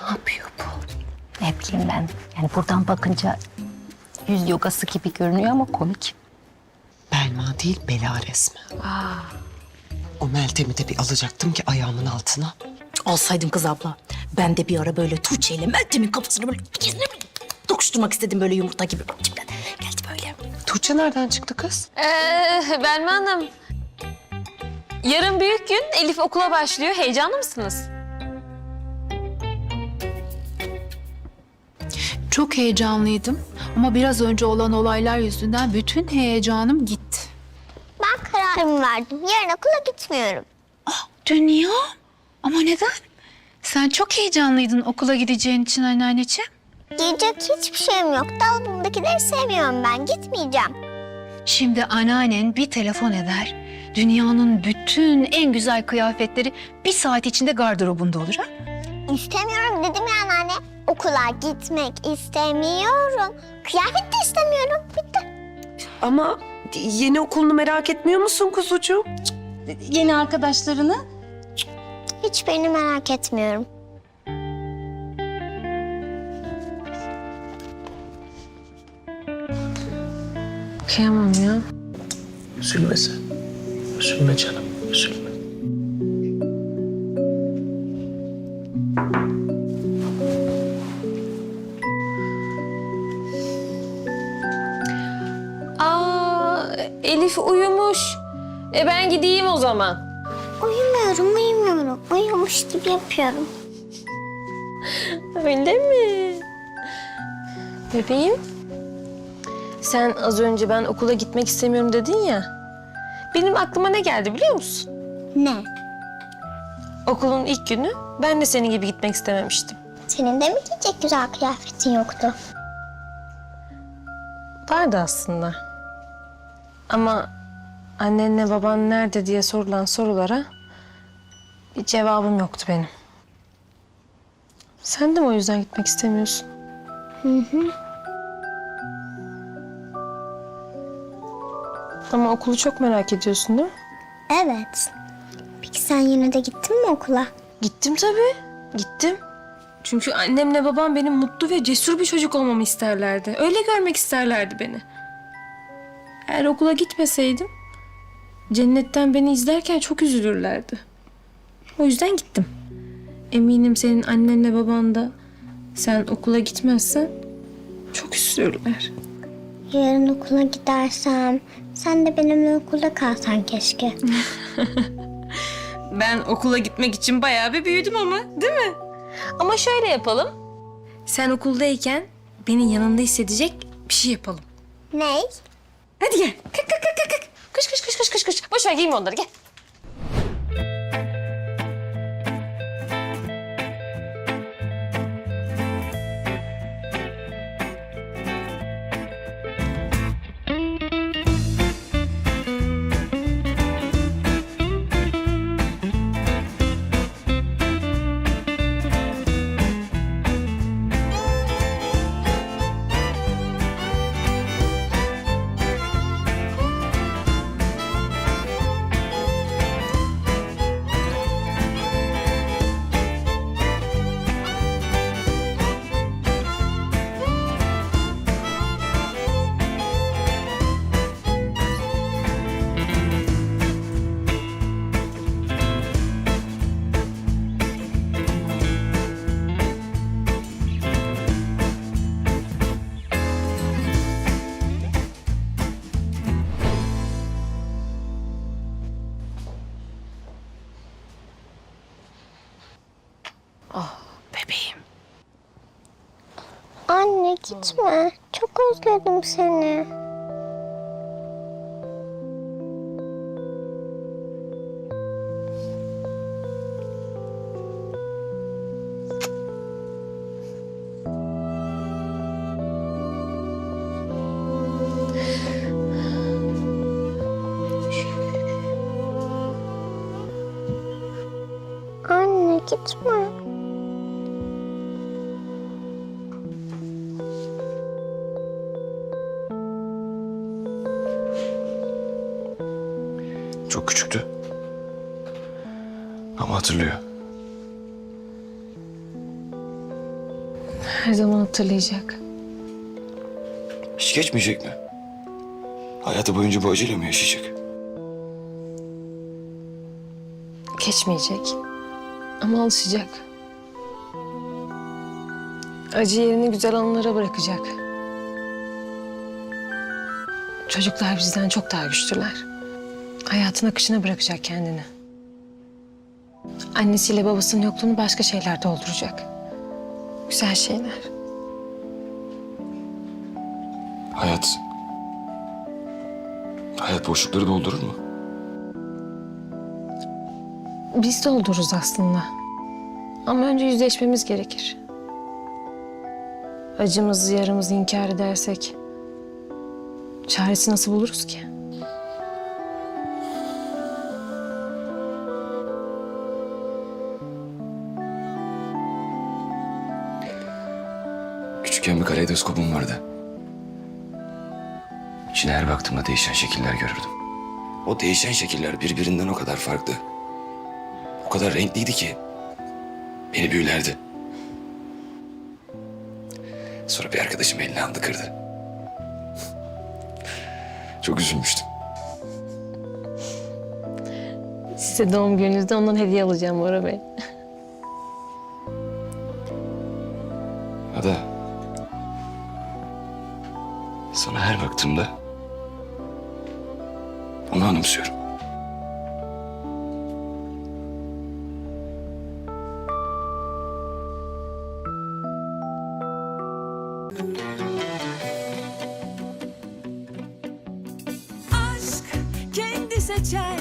Ne yapıyor bu? Ne bileyim ben. Yani buradan bakınca yüz yogası gibi görünüyor ama komik. Belma değil bela resmen. O Meltem'i de bir alacaktım ki ayağımın altına. Alsaydın kız abla. Ben de bir ara böyle Tuğçe ile Meltem'in kafasını böyle ikisini dokuşturmak istedim böyle yumurta gibi. İçimden geldi böyle. Tuğçe nereden çıktı kız? Ee, Belma Hanım. Yarın büyük gün Elif okula başlıyor. Heyecanlı mısınız? Çok heyecanlıydım ama biraz önce olan olaylar yüzünden bütün heyecanım gitti. Ben kararımı verdim. Yarın okula gitmiyorum. Dünya? Ama neden? Sen çok heyecanlıydın okula gideceğin için anneanneciğim. Giyecek hiçbir şeyim yok. Dolabımdakileri sevmiyorum ben. Gitmeyeceğim. Şimdi anneannen bir telefon eder. Dünyanın bütün en güzel kıyafetleri bir saat içinde gardırobunda olur ha? İstemiyorum dedim ya anne. Okula gitmek istemiyorum. Kıyafet de istemiyorum. Bitti. Ama yeni okulunu merak etmiyor musun kuzucuğum? Yeni arkadaşlarını Hiçbirini merak etmiyorum. Kıyamam ya. Üzülme sen. Üzülme canım, üzülme. Elif uyumuş. E ben gideyim o zaman. Uyumuyorum, uyumuyorum. Uyumuş gibi yapıyorum. Öyle mi? Bebeğim. Sen az önce ben okula gitmek istemiyorum dedin ya. Benim aklıma ne geldi biliyor musun? Ne? Okulun ilk günü ben de senin gibi gitmek istememiştim. Senin de mi giyecek güzel kıyafetin yoktu? Vardı aslında. Ama annenle baban nerede diye sorulan sorulara bir cevabım yoktu benim. Sen de mi o yüzden gitmek istemiyorsun? Ama okulu çok merak ediyorsun değil mi? Evet. Peki sen yine de gittin mi okula? Gittim tabii. Gittim. Çünkü annemle babam benim mutlu ve cesur bir çocuk olmamı isterlerdi. Öyle görmek isterlerdi beni. Eğer okula gitmeseydim cennetten beni izlerken çok üzülürlerdi. O yüzden gittim. Eminim senin annenle baban da sen okula gitmezsen çok üzülürler. Yarın okula gidersem sen de benimle okulda kalsan keşke. Ben okula gitmek için bayağı bir büyüdüm ama değil mi? Ama şöyle yapalım. Sen okuldayken beni yanında hissedecek bir şey yapalım. Ney? Hadi gel. Kalk kalk kalk kalk. Kış kış kış kış kış kış. Boş ver giyme onları gel. Gitme. Çok özledim seni. Anne gitme. Çok küçüktü. Ama hatırlıyor. Her zaman hatırlayacak. Hiç geçmeyecek mi? Hayatı boyunca bu acıyla mı yaşayacak? Geçmeyecek. Ama alışacak. Acı yerini güzel anılara bırakacak. Çocuklar bizden çok daha güçlüler. Hayatın akışına bırakacak kendini. Annesiyle babasının yokluğunu başka şeyler dolduracak. Güzel şeyler. Hayat... Hayat boşlukları doldurur mu? Biz doldururuz aslında. Ama önce yüzleşmemiz gerekir. Acımızı, yarımızı inkar edersek... ...çaresi nasıl buluruz ki? Bir kaleidoskopum vardı. İçine her baktığımda değişen şekiller görürdüm. O değişen şekiller birbirinden o kadar farklı. O kadar renkliydi ki beni büyülerdi. Sonra bir arkadaşım elini aldı kırdı. Çok üzülmüştüm. Size doğum gününüzde ondan hediye alacağım Bora Bey. Sana her baktığımda onu anımsıyorum. aşk kendi seçer.